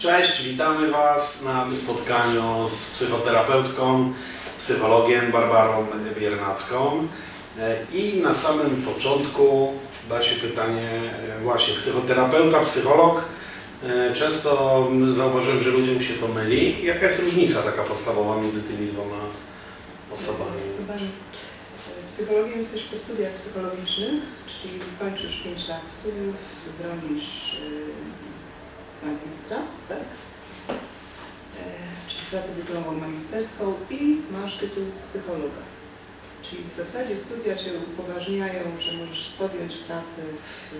Cześć, witamy Was na spotkaniu z psychoterapeutką, psychologiem Barbarą Biernacką. E, I na samym początku da się pytanie, e, właśnie psychoterapeuta, psycholog. E, Często zauważyłem, że ludziom się to myli. Jaka jest różnica taka podstawowa między tymi dwoma osobami? Psychologiem jesteś po studiach psychologicznych, czyli kończysz 5 lat studiów, bronisz magistra, tak? E, Czyli pracę dyplomową magisterską i masz tytuł psychologa. Czyli w zasadzie studia Cię upoważniają, że możesz podjąć pracę w,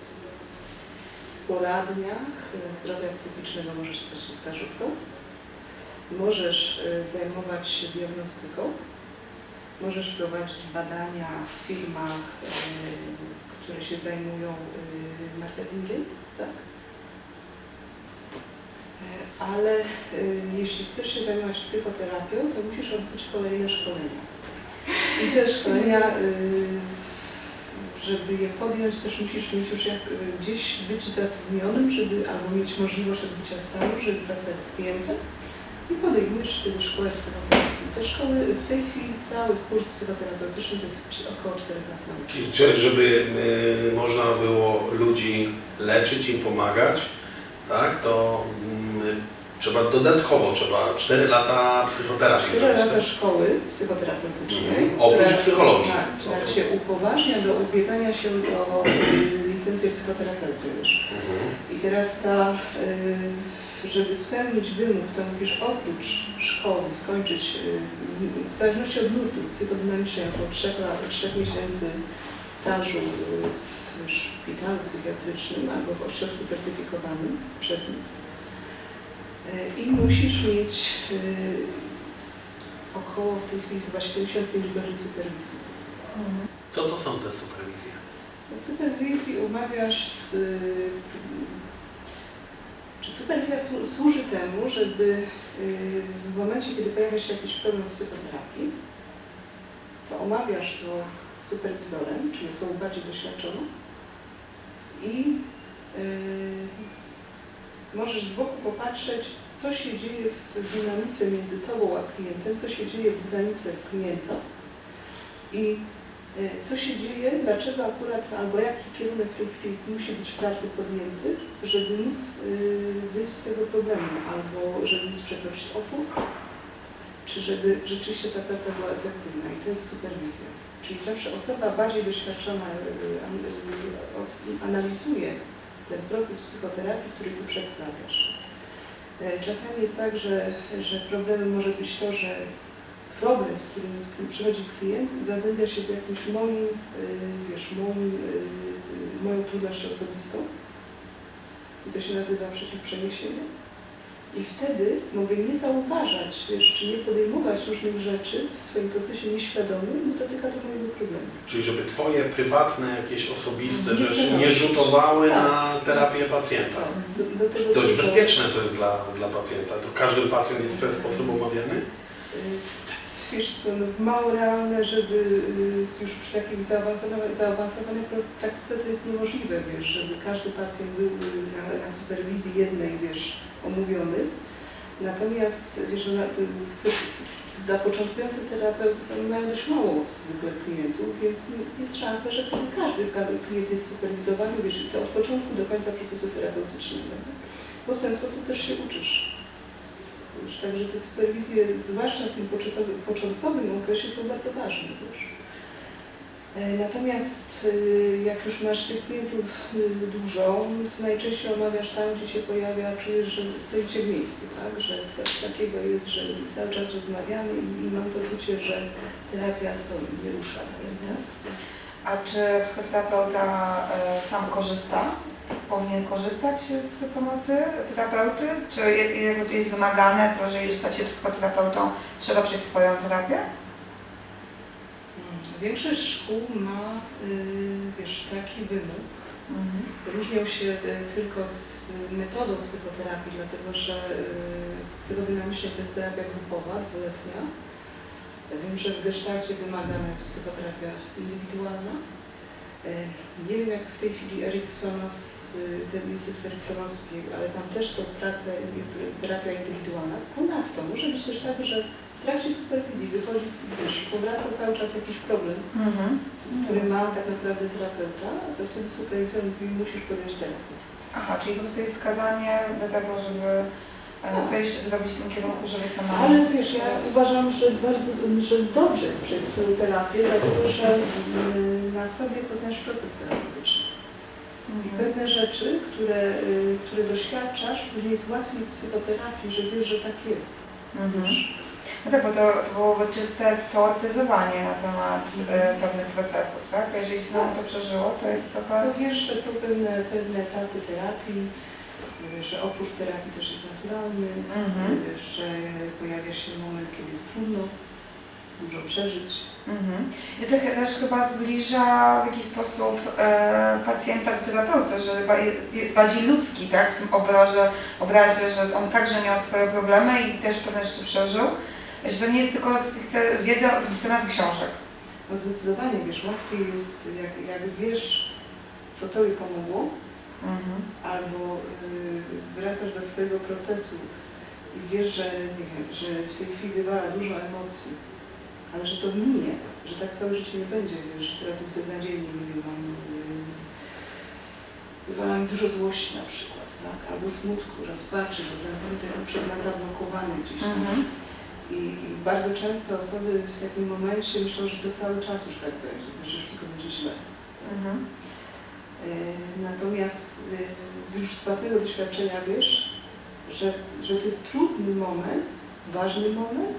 w poradniach zdrowia psychicznego, możesz stać się stażystą. Możesz y, zajmować się diagnostyką, możesz prowadzić badania w firmach, y, które się zajmują y, marketingiem, tak? E, Ale y, jeśli chcesz się zajmować psychoterapią, to musisz odbyć kolejne szkolenia. I te szkolenia, y, żeby je podjąć, też musisz mieć już jak, gdzieś być zatrudnionym, żeby albo mieć możliwość odbycia stanu, żeby pracować z klientem i podejmujesz wtedy szkołę psychoterapii. Te szkoły, w tej chwili cały kurs psychoterapeutyczny to jest około 4 lat. Czyli czy- żeby y, można było ludzi leczyć, im pomagać, tak, to mm, trzeba dodatkowo, trzeba 4 lata psychoterapii 4 zrobić, lata tak? szkoły psychoterapeutycznej, Mhm. Oprócz która- psychologii. Tak, Oprócz. Cię upoważnia do ubiegania się o licencję psychoterapeuty. Wiesz. Mhm. I teraz ta, y, żeby spełnić wymóg, to musisz oprócz szkoły skończyć y, w zależności od nurtów psychodynamicznej około 3, lat, 3 miesięcy stażu y, w szpitalu psychiatrycznym albo w ośrodku certyfikowanym przez nich. I musisz mieć y, około w tej chwili chyba 75 godzin superwizji. Co to są te superwizje? Superwizji umawiasz, z, y, czy superwizja słu- służy temu, żeby y, w momencie, kiedy pojawia się jakiś problem w psychoterapii, to omawiasz to z superwizorem, czyli osobą bardziej doświadczoną i y, możesz z boku popatrzeć, co się dzieje w dynamice między tobą a klientem, co się dzieje w dynamice klienta i co się dzieje, dlaczego akurat, albo jaki kierunek w tej chwili musi być pracy podjęty, żeby móc y, wyjść z tego problemu, albo żeby móc przekroczyć opór, czy żeby rzeczywiście ta praca była efektywna. I to jest superwizja. Czyli zawsze osoba bardziej doświadczona y, y, analizuje ten proces psychoterapii, który tu przedstawiasz. Czasami jest tak, że, że problemem może być to, że problem, z którym z- przychodzi klient, zazębia się z jakimś moim, y, wiesz, moim, y, moją trudnością osobistą. I to się nazywa przeciwprzeniesienie. I wtedy mogę nie zauważać, wiesz, czy nie podejmować różnych rzeczy w swoim procesie nieświadomym, bo dotyka to mojego problemu. Czyli żeby Twoje prywatne, jakieś osobiste Nie rzeczy nie rzutowały Tak. na terapię pacjenta. Do, do tego Dość bezpieczne to jest dla, dla pacjenta. To każdy pacjent jest w ten sposób omawiany? Wiesz co, no, mało realne, żeby y, już przy takiej zaawansowanej, zaawansowanej praktyce to jest niemożliwe, wiesz, żeby każdy pacjent był y, na, na superwizji jednej, wiesz, omówiony. Natomiast, wiesz, na, y, s- dla początkujących terapeutów oni mają dość mało zwykle klientów, więc jest szansa, że wtedy każdy ka- klient jest superwizowany, wiesz, od początku do końca procesu terapeutycznego. Bo w ten sposób też się uczysz. Także te superwizje, zwłaszcza w tym początkowym, okresie, są bardzo ważne. E, Natomiast y, jak już masz tych klientów y, dużo, to najczęściej omawiasz tam, gdzie się pojawia, czujesz, że stoicie w miejscu, tak? że coś takiego jest, że cały czas rozmawiamy i, mam poczucie, że terapia stoi, nie rusza. prawda? A czy psychoterapeuta e, sam korzysta? Powinien korzystać z pomocy terapeuty? Czy jakby to jest wymagane, to że już stać się psychoterapeutą, trzeba przejść swoją terapię? Większość szkół ma y, wiesz, taki wymóg, Różnią się y, tylko z metodą psychoterapii, dlatego że y, psychodynamicznie to jest terapia grupowa, dwuletnia. Wiem, że w gestalcie wymagana jest psychoterapia indywidualna. E, Nie wiem jak w tej chwili eriksonowscy, ten Instytut Eriksonowski, ale tam też są prace, i terapia indywidualna. Ponadto może być też tak, że w trakcie superwizji wychodzi, wiesz, powraca cały czas jakiś problem, Mhm. który ma tak naprawdę terapeuta, to wtedy superwizor mówi, musisz podjąć terapię. Aha, czyli po prostu jest skazanie do tego, żeby e, coś zrobić w tym kierunku, żeby sama... Ale wiesz, ja uważam, że bardzo że dobrze jest przejść swoją terapię, dlatego że y, na sobie poznajesz proces terapeutyczny. I Mhm. pewne rzeczy, które, y, które doświadczasz, później jest łatwiej w psychoterapii, że wiesz, że tak jest. Mhm. No tak, bo to, to byłoby czyste teoretyzowanie na temat e, pewnych procesów, tak? Jeżeli samo to przeżyło, to jest trochę... To wiesz, że są pewne, pewne etapy terapii, y, że opór w terapii też jest naturalny, Mhm. y, że pojawia się moment, kiedy jest trudno dużo przeżyć. Mhm. I to też chyba zbliża w jakiś sposób e, pacjenta do terapeuty, że ba- jest bardziej ludzki, tak? W tym obrazie, obrazie, że on także miał swoje problemy i też pewne rzeczy przeżył. Że to nie jest tylko z tych- te wiedza wyczytana z książek. No zdecydowanie, wiesz, łatwiej jest, jak, jak wiesz, co Tobie pomogło, Mhm. albo y, wracasz do swojego procesu i wiesz, że, nie wiem, że w tej chwili wywala dużo emocji, ale że to minie, że tak całe życie nie będzie, że teraz jest beznadziejnie, nie wiem, mam, y, wywala mi dużo złości na przykład, tak? albo smutku, rozpaczy, bo ten smutek przez lata blokowany gdzieś tam. Mhm. I, bardzo często osoby w takim momencie myślą, że to cały czas już tak będzie, że już tylko będzie źle. Mhm. E, Natomiast e, z już z własnego doświadczenia wiesz, że, że to jest trudny moment, ważny moment,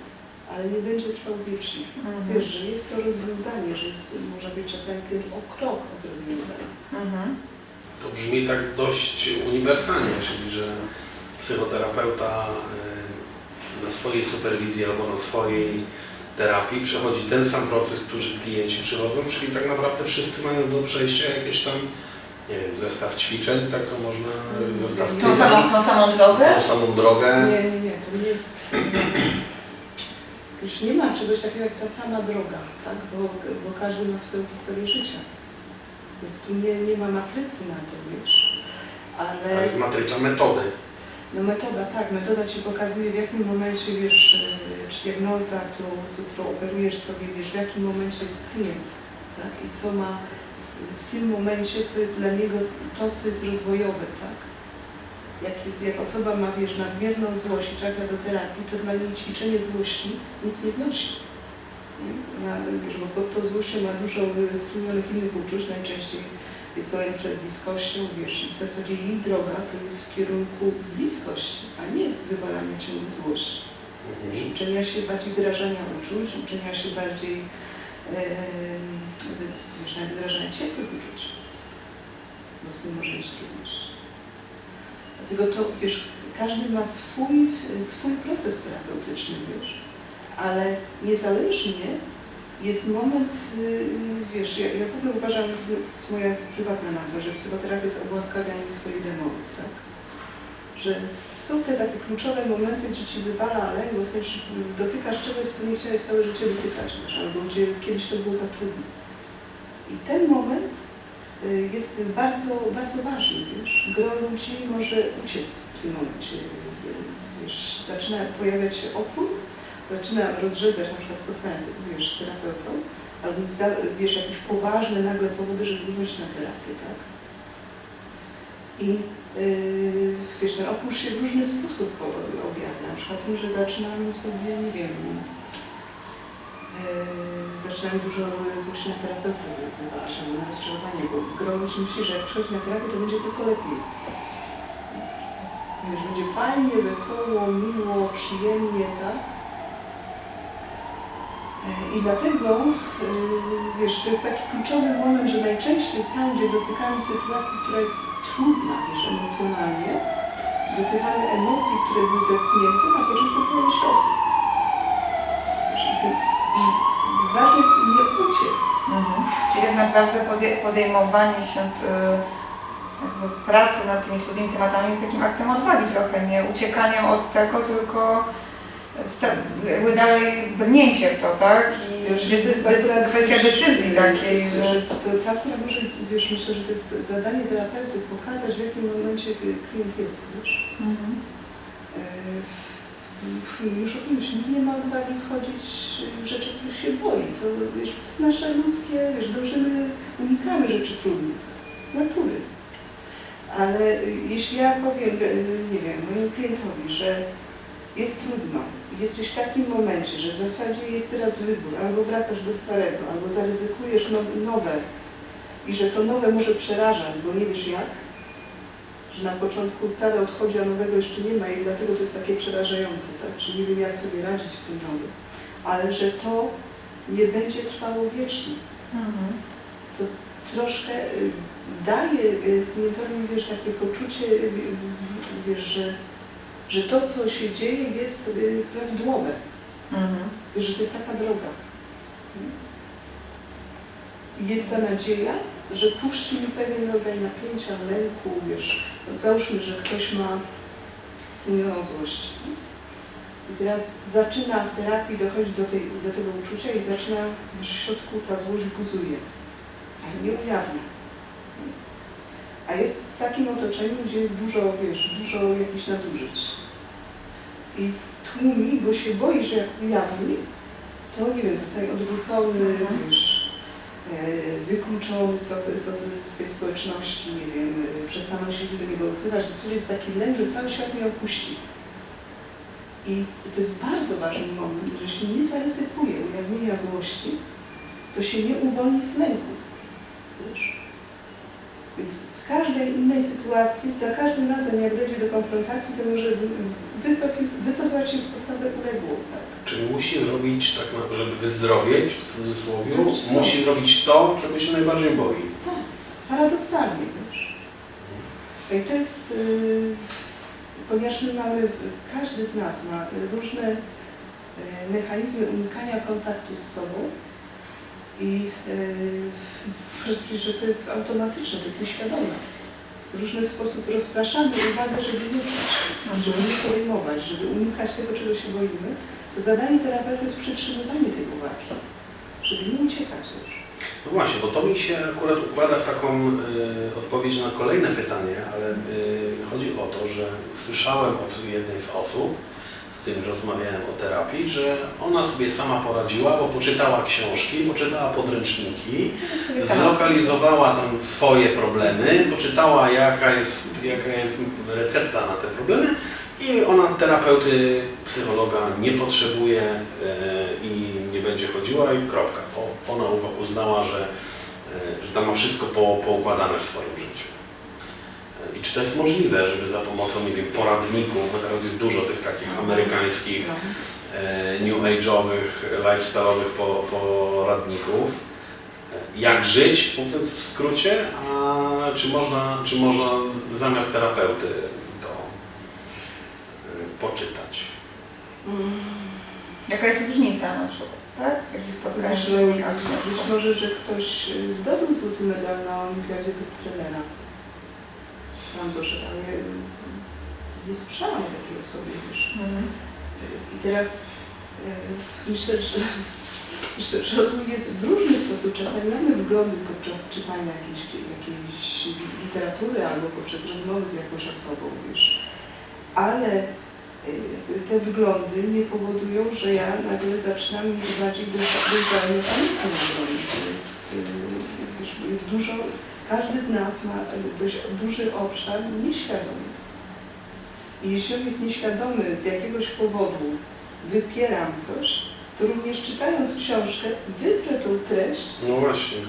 ale nie będzie trwał wiecznie. Mhm. Wiesz, że jest to rozwiązanie, że jest, może być czasami tylko o krok od rozwiązania. Mhm. To brzmi tak dość uniwersalnie, czyli że psychoterapeuta y, na swojej superwizji albo na swojej terapii przechodzi ten sam proces, który klienci przychodzą, czyli tak naprawdę wszyscy mają do przejścia jakieś tam, nie wiem, zestaw ćwiczeń, tak to można, zestaw Tą samą, tą samą drogę? tą samą drogę. Nie, nie, nie, to nie jest... Już nie ma czegoś takiego jak ta sama droga, tak? bo, bo każdy ma swoją historię życia. Więc tu nie, nie ma matrycy na to, wiesz. Ale... Tak, matrycza metody. No metoda, tak, metoda Ci pokazuje w jakim momencie, wiesz, e, czy diagnoza, którą, którą operujesz sobie, wiesz, w jakim momencie jest klient, tak, i co ma w tym momencie, co jest dla niego to, co jest rozwojowe, tak. Jak, jest, jak osoba ma, wiesz, nadmierną złość i trafia do terapii, to dla niej ćwiczenie złości nic nie wnosi. Na, wiesz, bo pod tą złością ma dużo stłumionych innych uczuć, najczęściej jest to lęk przed bliskością, wiesz, i w zasadzie jej droga to jest w kierunku bliskości, a nie wywalania ciągle złości. Mhm. uczenia się bardziej wyrażania uczuć, uczenia się bardziej, wy- wiesz, nawet wyrażania ciepłych uczuć, bo z tym może być trudność. Dlatego to, wiesz, każdy ma swój, swój proces terapeutyczny, wiesz, ale niezależnie jest moment, y, wiesz, ja, ja w ogóle uważam, to jest moja prywatna nazwa, że psychoterapia jest ogłaskawianiem swoich demonów, tak? Że są te takie kluczowe momenty, gdzie ci wywala lęk, bo dotykasz czegoś, co nie chciałeś całe życie dotykać, wiesz, albo gdzie kiedyś to było za trudne. I ten moment y, jest bardzo, bardzo ważny, wiesz. Gro ludzi może uciec w tym momencie, wiesz, zaczyna pojawiać się opór, zaczyna rozrzedzać, na przykład spotkania, wiesz, z terapeutą, albo wiesz, jakieś poważne, nagłe powody, żeby chodzić na terapię, tak? I yy, wiesz, ten opór się w różny sposób objawia. Na przykład tym, że zaczynamy sobie, nie wiem, yy, zaczynamy dużo złości na terapeutę albo na rozczarowanie, bo gro ludzi myśli, że jak przychodzi na terapię, to będzie tylko lepiej. Wiesz, będzie fajnie, wesoło, miło, przyjemnie, tak? I dlatego, yy, wiesz, to jest taki kluczowy moment, że najczęściej tam, gdzie dotykamy sytuacji, która jest trudna, wiesz, emocjonalnie, dotykamy emocji, które były zepchnięte, na początku i ty- i ważne jest nie uciec. Mhm. Czyli tak naprawdę podejmowanie się y, jakby pracy nad tymi trudnymi tematami jest takim aktem odwagi trochę, nie uciekaniem od tego, tylko y, jakby dalej brnięcie w to, tak? I Wiesz, decyz- to jest akurat, kwestia wiesz, decyzji takiej, że że... to tak może wiesz, myślę, że to jest zadanie terapeuty pokazać, w jakim momencie klient jest, wiesz. Mhm. E, Już się nikt nie ma odwagi wchodzić w rzeczy, których się boi. To, wiesz, to jest nasze ludzkie, wiesz, dążymy, unikamy rzeczy trudnych z natury. Ale y, jeśli ja powiem, y, nie wiem, mojemu klientowi, że jest trudno, jesteś w takim momencie, że w zasadzie jest teraz wybór, albo wracasz do starego, albo zaryzykujesz no- nowe i że to nowe może przerażać, bo nie wiesz jak, że na początku stare odchodzi, a nowego jeszcze nie ma i dlatego to jest takie przerażające, tak? że nie wiem jak sobie radzić w tym nowym, ale że to nie będzie trwało wiecznie. Mhm. Troszkę y, daje y, klientowi, wiesz, takie poczucie, y, y, wiesz, że, że to, co się dzieje jest y, prawidłowe, Mhm. że to jest taka droga. Jest ta nadzieja, że puści mi pewien rodzaj napięcia, lęku, wiesz, załóżmy, że ktoś ma stłumioną złość. I teraz zaczyna w terapii dochodzić do, tej, do tego uczucia i zaczyna, wiesz, w środku ta złość buzuje, ale nie ujawnia. A jest w takim otoczeniu, gdzie jest dużo, wiesz, dużo jakichś nadużyć. I tłumi, bo się boi, że jak ujawni, to nie wiem, zostaje odrzucony, wiesz, wykluczony z, z, tej społeczności, nie wiem, e, przestaną się do niego odzywać. Jest taki lęk, że cały świat mnie opuści. I to jest bardzo ważny moment, że jeśli nie zaryzykuje ujawnienia złości, to się nie uwolni z lęku. Wiesz? Każdej innej sytuacji, za każdym razem jak dojdzie do konfrontacji, to może wycofi- wycofać się w postawę uległą. Tak? Czy musi zrobić, tak żeby wyzdrowieć, w cudzysłowie, to. musi zrobić to, czego się najbardziej boi? Paradoksalnie, wiesz. I to jest, y, ponieważ my mamy, każdy z nas ma różne y, mechanizmy unikania kontaktu z sobą i y, że to jest automatyczne, to jest nieświadome. W różny sposób rozpraszamy uwagę, żeby nie czuć, żeby nie podejmować, żeby unikać tego, czego się boimy. Zadanie terapeuty jest przytrzymywanie tej uwagi, żeby nie uciekać już. No właśnie, bo to mi się akurat układa w taką y, odpowiedź na kolejne pytanie, ale y, chodzi o to, że słyszałem od jednej z osób, z którym rozmawiałem o terapii, że ona sobie sama poradziła, bo poczytała książki, poczytała podręczniki, zlokalizowała tam swoje problemy, poczytała jaka jest, jaka jest recepta na te problemy i ona terapeuty, psychologa nie potrzebuje e, i nie będzie chodziła i kropka. Ona uznała, że, e, że tam ma wszystko po, poukładane w swoim życiu. E, I czy to jest możliwe, żeby za pomocą, nie wiem, poradników, bo teraz jest dużo tych takich amerykańskich, No. e, new age'owych, lifestyle'owych po- poradników. E, Jak żyć, mówiąc w skrócie, a czy można, czy można zamiast terapeuty to e, poczytać? Mm. Jaka jest różnica na przykład, tak? Wiesz, z że a być może, że ktoś y, zdobył złoty medal na olimpiadzie bez trenera. Sam doszedł, ale nie słyszałam o takiej osobie, wiesz. Mhm. I teraz y, myślę, że, że, rozwój jest w różny sposób. Czasami mamy wglądy podczas czytania jakiejś, jakiejś literatury albo poprzez rozmowy z jakąś osobą, wiesz. Ale y, te- wglądy nie powodują, że ja nagle zaczynam mieć bardziej dojrza- dojrzałe mechanizmy obrony. To jest, jest dużo, każdy z nas ma y, dość duży obszar nieświadomy. I jeśli on jest nieświadomy z jakiegoś powodu, wypieram coś, również czytając książkę, wyprę tą treść, No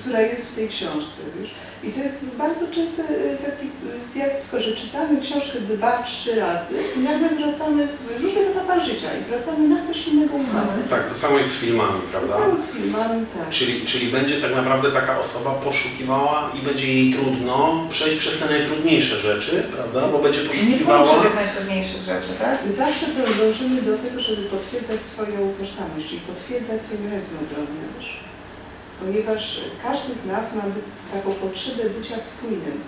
która jest w tej książce, wiesz. I to jest bardzo częste y, takie y, zjawisko, że czytamy książkę dwa, trzy razy i nagle zwracamy w różnych etapach życia i zwracamy na coś innego uwagę. Tak, to samo jest z filmami, To prawda? samo z filmami, tak. Czyli, czyli będzie tak naprawdę taka osoba poszukiwała i będzie jej trudno przejść przez te najtrudniejsze rzeczy, prawda? Bo będzie Nie poszukiwała... tych najtrudniejszych rzeczy, tak? Zawsze dążymy do tego, żeby potwierdzać swoją tożsamość, czyli potwierdzać swoje wiesz. Ponieważ każdy z nas ma taką potrzebę bycia spójnym,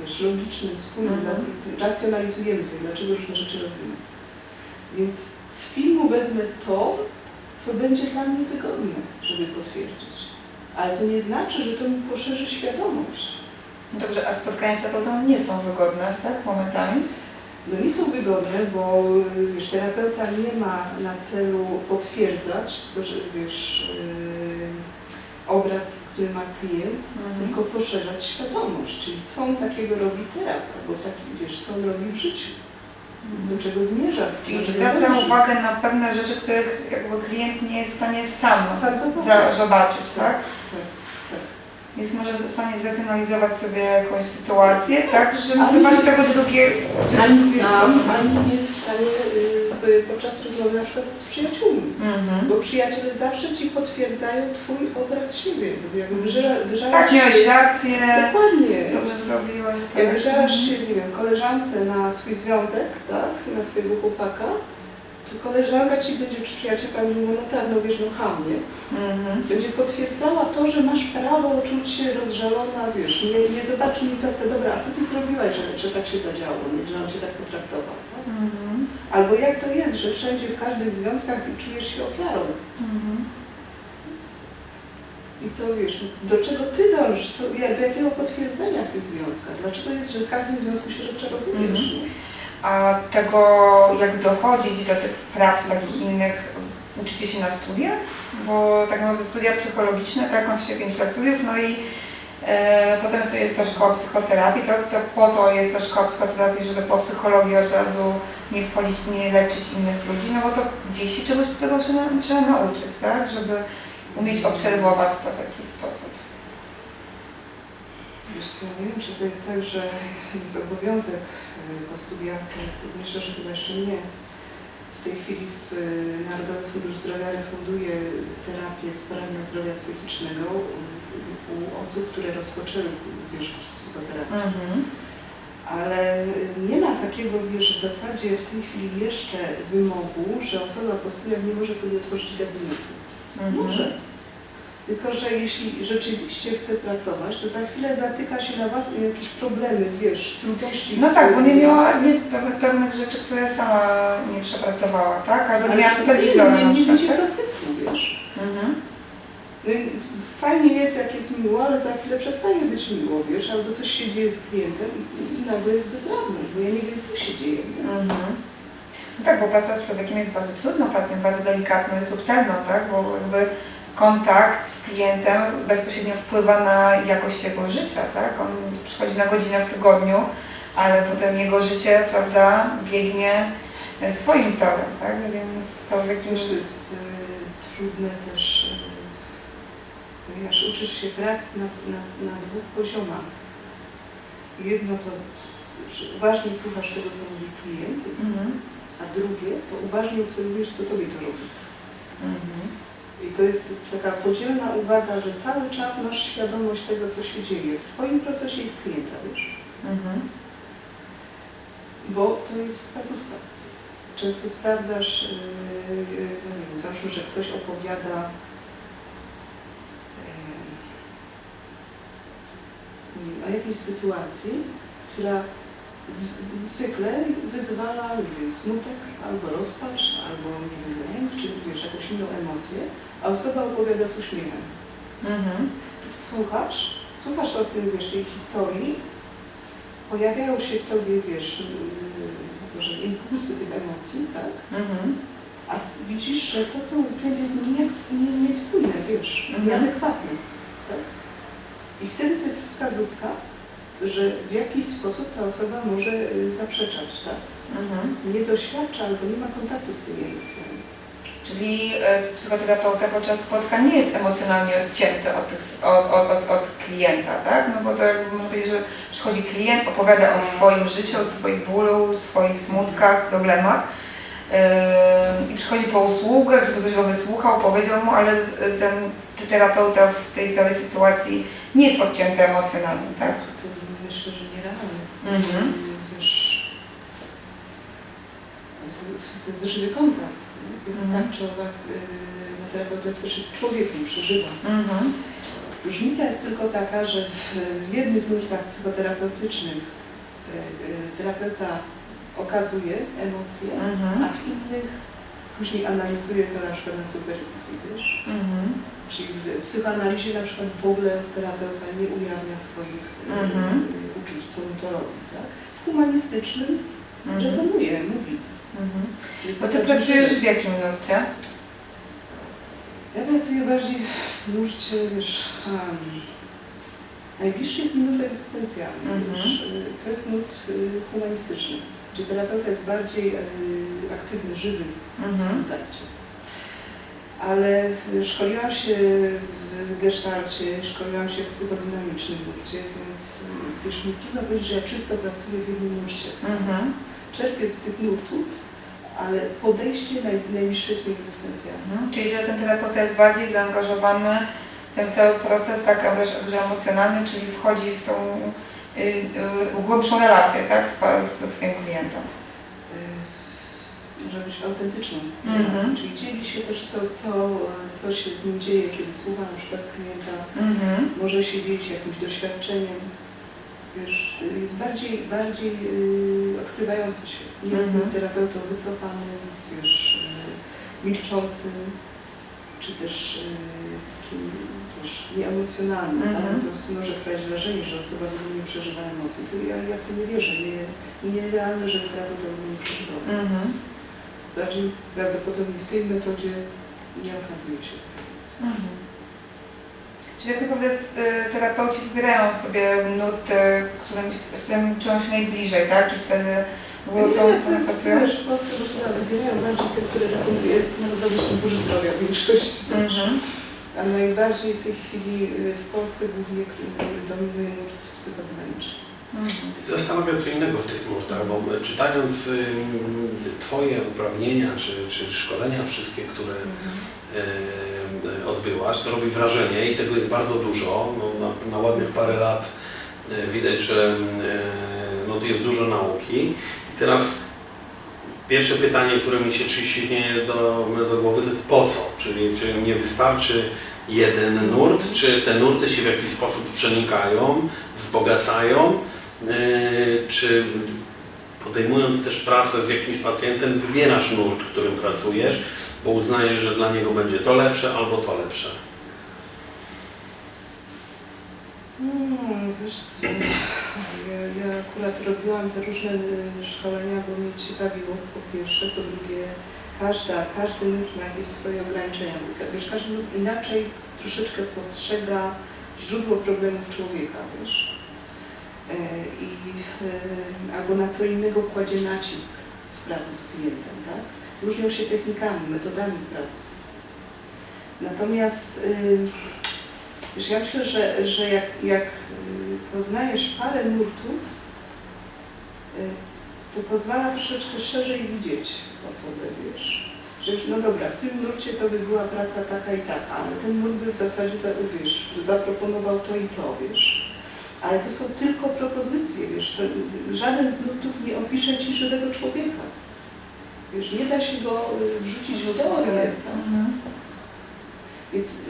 wiesz, logicznym, spójnym, Mhm. tak, racjonalizujemy sobie, dlaczego różne rzeczy robimy. Więc z filmu wezmę to, co będzie dla mnie wygodne, żeby potwierdzić. Ale to nie znaczy, że to mi poszerzy świadomość. Dobrze, a spotkania z terapeutą nie są wygodne, tak, momentami? No nie są wygodne, bo y, wiesz, terapeuta nie ma na celu potwierdzać to, że wiesz, yy, obraz, który ma klient, Mhm. tylko poszerzać świadomość, czyli co on takiego robi teraz, albo taki, wiesz, co on robi w życiu, do czego zmierza. co- zwracam dąży. uwagę na pewne rzeczy, których jakby klient nie jest w stanie sam, Sam zobaczyć. za, zobaczyć, tak. Jest może w stanie zracjonalizować sobie jakąś sytuację, tak, żeby Ale- zobaczyć tego drugiego. Ani sam, ani nie jest w stanie y, podczas rozmowy na przykład z przyjaciółmi. Mhm. Bo przyjaciele zawsze ci potwierdzają twój obraz siebie. Wyżalasz Tak, miałeś rację, Dokładnie. dobrze zrobiłeś. Tak. Jak wyżalasz się, nie wiem, koleżance na swój związek, tak, na swojego chłopaka, koleżanka ci będzie, czy przyjacielka będzie mówiła, no tak, no wiesz, no chamnie. Mhm. Będzie potwierdzała to, że masz prawo czuć się rozżalona, wiesz, nie, nie zobaczy nic za te, dobra, a co ty zrobiłaś, że, że tak się zadziało, nie, że on cię tak potraktował, tak? Mhm. Albo jak to jest, że wszędzie, w każdych związkach czujesz się ofiarą. Mhm. I to wiesz, do czego ty dążysz, co, jak- do jakiego potwierdzenia w tych związkach? Dlaczego jest, że w każdym związku się rozczarowujesz? Mhm. A tego, jak dochodzić do tych praw takich innych, uczycie się na studiach? Bo tak naprawdę studia psychologiczne, tak, kończy się 5 lat studiów, no i e, potem jest ta szkoła psychoterapii, to, to po to jest ta szkoła psychoterapii, żeby po psychologii od razu nie wchodzić, nie leczyć innych ludzi, no bo to gdzieś się czegoś tego trzeba, trzeba nauczyć, tak, żeby umieć obserwować to w jakiś sposób. Wiesz co, nie wiem, czy to jest tak, że jest obowiązek y, po studiach, myślę, że chyba jeszcze nie. W tej chwili w y, Narodowy Fundusz Zdrowia refunduje terapię w poprawie zdrowia psychicznego u, u osób, które rozpoczęły wiesz, kurs psychoterapii. Mhm. Ale nie ma takiego, wiesz, w zasadzie w tej chwili jeszcze wymogu, że osoba po studiach nie może sobie otworzyć gabinetu. Mhm. Może. Tylko, że jeśli rzeczywiście chce pracować, to za chwilę natyka się na Was jakieś problemy, wiesz, trudności. No tak, bo nie miała nie, pe- pewnych rzeczy, które sama nie przepracowała, tak? Albo nie miała superwizora Nie, nie, nie widzi tak? procesu, wiesz. Mhm. Y, Fajnie jest, jak jest miło, ale za chwilę przestaje być miło, wiesz, albo coś się dzieje z klientem i, i nagle jest bezradny, bo ja nie wiem, co się dzieje. Mhm. No tak, bo praca z człowiekiem jest bardzo trudną pracą, bardzo delikatną i subtelną, tak? Bo jakby kontakt z klientem bezpośrednio wpływa na jakość jego życia, tak? On przychodzi na godzinę w tygodniu, ale potem jego życie, prawda, biegnie e, swoim torem, tak? Więc to w jakimś... Jest y, trudne też, y, ponieważ uczysz się pracy na, na, na dwóch poziomach. Jedno to, że uważnie słuchasz tego, co mówi klient, Mhm. a drugie to uważnie obserwujesz, co tobie to robi. Mhm. I to jest taka podzielna uwaga, że cały czas masz świadomość tego, co się dzieje w twoim procesie i w klienta, wiesz? Mhm. Bo to jest wskazówka. Często sprawdzasz, yy, no nie wiem, załóżmy, że ktoś opowiada yy, nie wiem, o jakiejś sytuacji, która z, z, zwykle wyzwala, nie wiem, smutek, albo rozpacz, albo nie wiem, lęk, czy wiesz, jakąś inną emocję, a osoba opowiada z uśmiechem. Mhm. Słuchasz, słuchasz o tym, wiesz, tej historii, pojawiają się w tobie, wiesz, yy, że impulsy tych emocji, tak? Mhm. A widzisz, że to, co mówi klient jest nie, niespójne, wiesz, Mhm. nieadekwatne, tak? I wtedy to jest wskazówka, że w jakiś sposób ta osoba może y, zaprzeczać, tak? Mhm. Nie doświadcza albo nie ma kontaktu z tymi emocjami. Czyli e, psychoterapeuta podczas spotkań nie jest emocjonalnie odcięty od, tych, od, od, od, od klienta, tak? No bo to jakby można powiedzieć, że przychodzi klient, opowiada o swoim życiu, o swoim bólu, swoich smutkach, problemach yy, i przychodzi po usługę, żeby ktoś go wysłuchał, powiedział mu, ale ten terapeuta w tej całej sytuacji nie jest odcięty emocjonalnie, tak? Myślę, że nierealne. Mhm. Wiesz, to, to jest żywy kontakt, nie? więc Mhm. tak czy owak, yy, no terapeuta jest też jest człowiekiem, przeżywa. Mhm. Różnica jest tylko taka, że w jednych nurtach psychoterapeutycznych e, e, terapeuta okazuje emocje, a Mhm. w innych później analizuje to na przykład na superwizji, wiesz. Mhm. Czyli w psychoanalizie na przykład w ogóle terapeuta nie ujawnia swoich e, Mhm. uczuć, co on to robi, tak? W humanistycznym Mhm. rezonuje, mówi. Mhm. Bo ty taka pracujesz w jakim nurcie? Ja pracuję bardziej w nurcie, wiesz, um, najbliższy jest mi nurt egzystencjalny, Mhm. y, to jest nurt y, humanistyczny, gdzie terapeuta jest bardziej y, aktywny, żywy w Mhm. kontakcie. Ale szkoliłam się w gestalcie, szkoliłam się w psychodynamicznym nurcie, więc y, wiesz, mi jest trudno powiedzieć, że ja czysto pracuję w jednym nurcie. Mhm. Czerpię z tych nurtów, ale podejście naj, najbliższe jest mi egzystencjalne. Mhm. Czyli że ten terapeuta jest bardziej zaangażowany w ten cały proces tak wręcz że emocjonalny, czyli wchodzi w tą y, y, głębszą relację tak, z, ze swoim klientem. y, może być autentyczną Mhm. relacją, czyli dzieli się też co, co, co się z nim dzieje, kiedy słucha na przykład klienta, Mhm. może się dzielić jakimś doświadczeniem, wiesz, y, jest bardziej, bardziej y, odkrywający się. Nie jest Mhm. tym terapeutą wycofanym, wiesz, y, milczącym, czy też y, wiesz, nieemocjonalnym, Mhm. tak? To może sprawiać wrażenie, że osoba w ogóle nie przeżywa emocji. To ja, ja w to nie wierzę. Nie, nierealne, żeby ogóle nie przeżywał emocji. Mhm. Bardziej prawdopodobnie w tej metodzie nie okazuje się tych emocji. Mhm. Czyli tak naprawdę y, terapeuci wybierają sobie nurty, którym, z którymi czują się najbliżej, tak? I wtedy było to pracują. wiesz, Polsce doktora wybierają bardziej te, które rekomenduje Narodowy Fundusz Zdrowia w większości. Mhm. A najbardziej w tej chwili y, w Polsce głównie y, dominuje nurt psychodynamiczny. Mhm. Zastanawia co innego w tych nurtach, bo czytając ym, Twoje uprawnienia czy, czy szkolenia wszystkie, które e, odbyłaś, to robi wrażenie i tego jest bardzo dużo. No, na, na ładnych parę lat widać, że no, tu jest dużo nauki. I teraz pierwsze pytanie, które mi się ciśnie do, do głowy, to jest po co? Czyli czy nie wystarczy jeden nurt, czy te nurty się w jakiś sposób przenikają, wzbogacają, e, czy podejmując też pracę z jakimś pacjentem, wybierasz nurt, którym pracujesz, bo uznajesz, że dla niego będzie to lepsze albo to lepsze. Hmm, ja, ja akurat robiłam te różne szkolenia, bo mnie ciekawiło po pierwsze, po drugie każda, każdy nurt ma jakieś swoje ograniczenia. Wiesz, każdy nurt inaczej troszeczkę postrzega źródło problemów człowieka, wiesz. E, I, e, albo na co innego kładzie nacisk w pracy z klientem, tak? Różnią się technikami, metodami pracy. Natomiast y, Wiesz, ja myślę, że, że jak, jak y, poznajesz parę nurtów, y, to pozwala troszeczkę szerzej widzieć osobę, wiesz. Że już, no dobra, w tym nurcie to by była praca taka i taka, ale ten nurt by w zasadzie, za, wiesz, zaproponował to i to, wiesz. Ale to są tylko propozycje, wiesz, to, żaden z nurtów nie opisze Ci żywego człowieka. Wiesz, nie da się go y, wrzucić w teorię. tak? Mhm. Więc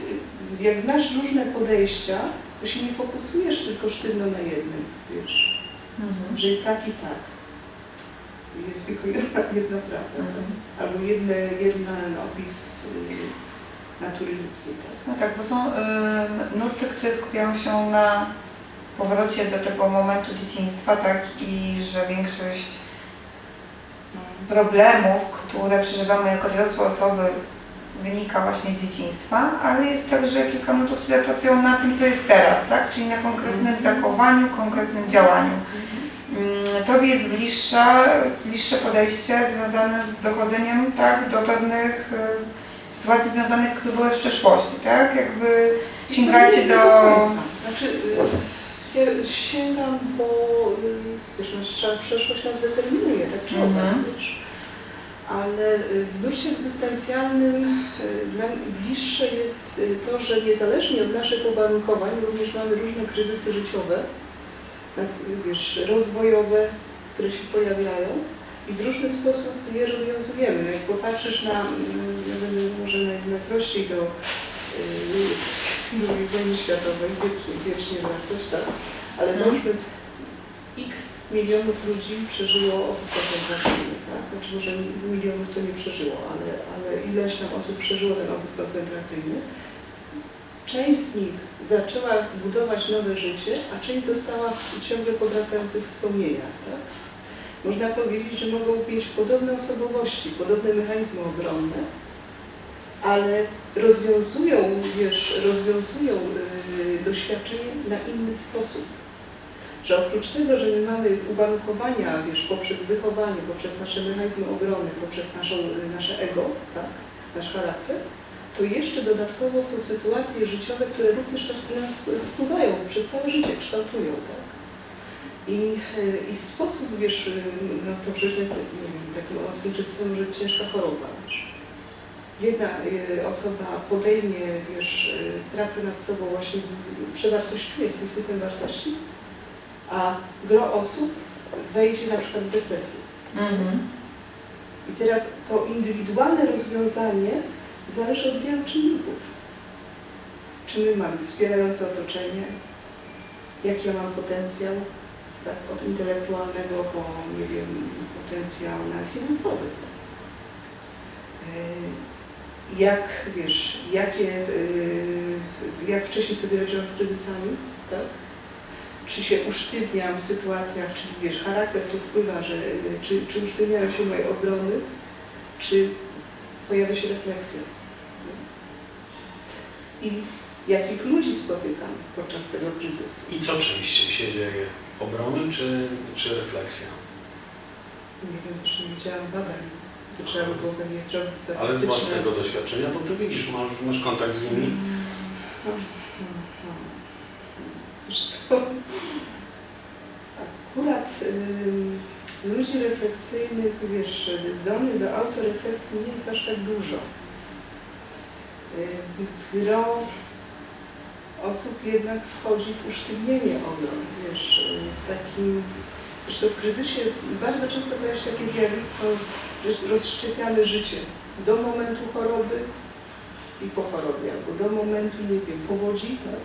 jak znasz różne podejścia, to się nie fokusujesz tylko sztywno na jednym, wiesz, Mhm. że jest tak i tak. Jest tylko jedna, jedna prawda, Mhm. tak? albo jedne, jedna opis y, natury ludzkiej. Tak? No tak, bo są y, nurty, które skupiają się na powrocie do tego momentu dzieciństwa, tak? I że większość problemów, które przeżywamy jako dorosłe osoby, wynika właśnie z dzieciństwa, ale jest także kilka nurtów, które pracują na tym, co jest teraz, tak? Czyli na konkretnym Mhm. zachowaniu, konkretnym działaniu. Mm, Tobie jest bliższa, bliższe podejście związane z dochodzeniem tak, do pewnych y, sytuacji związanych, które były w przeszłości, tak? Jakby sięgacie do... Znaczy, y, ja sięgam, bo y, wiesz, nasza przeszłość nas determinuje, tak czy Mhm. wiesz. Ale y, w nurcie egzystencjalnym y, mnie bliższe jest y, to, że niezależnie od naszych uwarunkowań również mamy różne kryzysy życiowe, wiesz, rozwojowe, które się pojawiają i w różny sposób je rozwiązujemy. No Jak popatrzysz na, mm, może naj, najprościej do II wojny światowej, wiecznie, na coś tak, ale Mhm. załóżmy x milionów ludzi przeżyło obóz koncentracyjny, tak? Znaczy może milionów to nie przeżyło, ale, ale ileś tam osób przeżyło ten obóz koncentracyjny. Część z nich zaczęła budować nowe życie, a część została w ciągle powracających wspomnieniach, tak? Można powiedzieć, że mogą mieć podobne osobowości, podobne mechanizmy obronne, ale rozwiązują, wiesz, rozwiązują yy, doświadczenie na inny sposób. Że oprócz tego, że my mamy uwarunkowania, wiesz, poprzez wychowanie, poprzez nasze mechanizmy obrony, poprzez naszą, y, nasze ego, tak, nasz charakter, to jeszcze dodatkowo są sytuacje życiowe, które również nas, nas wpływają, przez całe życie kształtują, tak. I, y, I sposób, wiesz, y, no to przecież, nie wiem, takim ostrym być ciężka choroba, wiesz. Jedna osoba podejmie, wiesz, pracę nad sobą właśnie, przewartościuje swój system wartości, a gro osób wejdzie na przykład w depresję. Mhm. I teraz to indywidualne rozwiązanie zależy od wielu czynników. Czy my mamy wspierające otoczenie, jaki ja mam potencjał, tak, od intelektualnego po, nie wiem, potencjał nawet finansowy. Yy, Jak, wiesz, jakie, yy, jak wcześniej sobie radziłam z kryzysami, tak? Czy się usztywniam w sytuacjach, czy wiesz, charakter tu wpływa, że y, czy, czy usztywniają się moje obrony, czy pojawia się refleksja. I jakich ludzi spotykam podczas tego kryzysu. I co częściej się dzieje? Obrony czy, czy refleksja? Nie wiem, czy nie widziałam badań. To trzeba by było pewnie zrobić Ale z statystyczne. własnego doświadczenia, bo ty widzisz, masz, masz kontakt z nimi. No, no, co? Akurat ym, ludzi refleksyjnych, wiesz, zdolnych do autorefleksji nie jest aż tak dużo. Ym, Gro osób jednak wchodzi w usztywnienie obron, wiesz, y, w takim, zresztą w kryzysie bardzo często pojawia się takie zjawisko, że rozszczepiamy życie do momentu choroby i po chorobie, albo do momentu, nie wiem, powodzi, tak,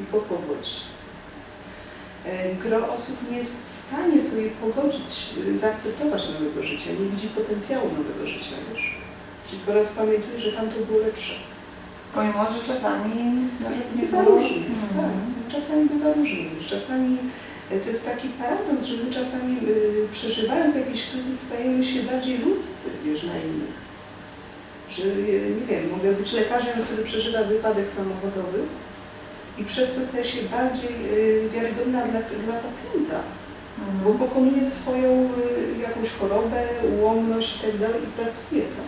i po powodzi. E, Gro osób nie jest w stanie sobie pogodzić, y, zaakceptować nowego życia, nie widzi potencjału nowego życia już. Tylko rozpamiętuje, że tamto było lepsze. Pomimo, że czasami nawet nie Bywa było. różnie, Mhm. tak. Czasami bywa różnie. Czasami e, to jest taki paradoks, że my czasami y, przeżywając jakiś kryzys stajemy się bardziej ludzcy, wiesz, na innych. Że, y, nie wiem, mogę być lekarzem, który przeżywa wypadek samochodowy i przez to staje się bardziej y, wiarygodna dla, dla pacjenta, bo Mhm. pokonuje swoją y, jakąś chorobę, ułomność i tak dalej i pracuje tam.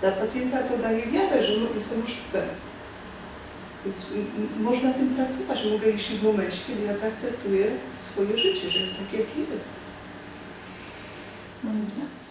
Dla pacjenta to daje wiarę, że no, jestem możliwy. Więc można tym pracować. Mogę iść w momencie, kiedy ja zaakceptuję swoje życie, że jest takie, jakie jest. Mhm.